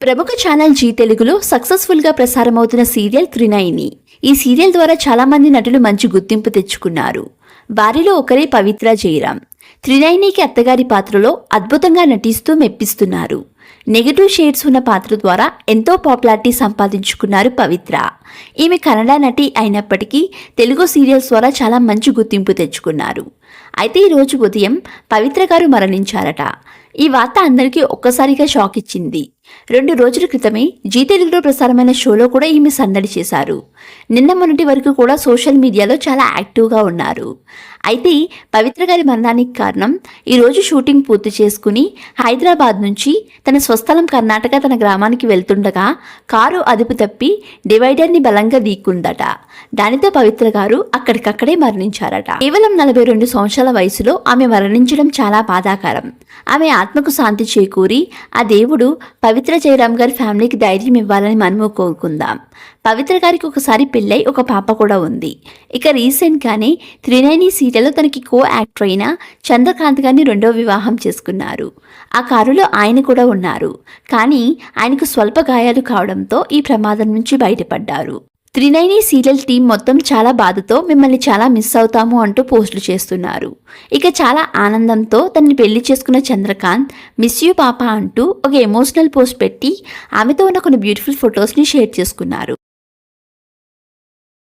ప్రముఖ channel G తెలుగులో సక్సెస్ఫుల్గా ప్రసారమవుతున్న సీరియల్ త్రినయిని ఈ సీరియల్ ద్వారా చాలా మంది నటులు మంచి గుర్తింపు తెచ్చుకున్నారు. వారిలో ఒకరే పవిత్ర జయరాం త్రినయినికి అత్తగారి పాత్రలో అద్భుతంగా నటిస్తూ మెప్పిస్తున్నారు. నెగటివ్ షేడ్స్ ఉన్న పాత్ర ద్వారా ఎంతో పాపులారిటీ సంపాదించుకున్నారు పవిత్ర. ఈమె కన్నడ నటి అయినప్పటికీ తెలుగు సీరియల్స్ ద్వారా చాలా మంచి గుర్తింపు తెచ్చుకున్నారు. అయితే ఈరోజు ఉదయం పవిత్ర గారు మరణించారట. ఈ వార్త అందరికీ ఒక్కసారిగా షాక్ ఇచ్చింది. రెండు రోజుల క్రితమే జీ తెలుగులో ప్రసారమైన షోలో కూడా ఈమె సందడి చేశారు. నిన్న మొన్నటి వరకు కూడా సోషల్ మీడియాలో చాలా యాక్టివ్గా ఉన్నారు. అయితే పవిత్ర గారి మరణానికి కారణం ఈరోజు షూటింగ్ పూర్తి చేసుకుని హైదరాబాద్ నుంచి తన స్వస్థలం కర్ణాటక తన గ్రామానికి వెళ్తుండగా కారు అదుపు తప్పి డివైడర్ని బలంగా దీక్కుందట దానితో పవిత్ర గారు అక్కడికక్కడే మరణించారట. కేవలం నలభై రెండు సంవత్సరాల వయసులో ఆమె మరణించడం చాలా బాధాకరం. ఆమె ఆత్మకు శాంతి చేకూరి ఆ దేవుడు పవిత్ర జయరాం గారి ఫ్యామిలీకి ధైర్యం ఇవ్వాలని మనము కోరుకుందాం. పవిత్ర గారికి ఒకసారి పెళ్ళై ఒక పాప కూడా ఉంది. ఇక రీసెంట్గానే త్రినైని సీరియల్లో తనకి కో యాక్టర్ అయిన చంద్రకాంత్ గారిని రెండో వివాహం చేసుకున్నారు. ఆ కారులో ఆయన కూడా ఉన్నారు. కానీ ఆయనకు స్వల్ప గాయాలు కావడంతో ఈ ప్రమాదం నుంచి బయటపడ్డారు. త్రినైని సీరియల్ టీం మొత్తం చాలా బాధతో మిమ్మల్ని చాలా మిస్ అవుతాము అంటూ పోస్టులు చేస్తున్నారు. ఇక చాలా ఆనందంతో తనని పెళ్ళి చేసుకున్న చంద్రకాంత్ మిస్ యూ పాప అంటూ ఒక ఎమోషనల్ పోస్ట్ పెట్టి ఆమెతో ఉన్న కొన్ని బ్యూటిఫుల్ ఫొటోస్ని షేర్ చేసుకున్నారు.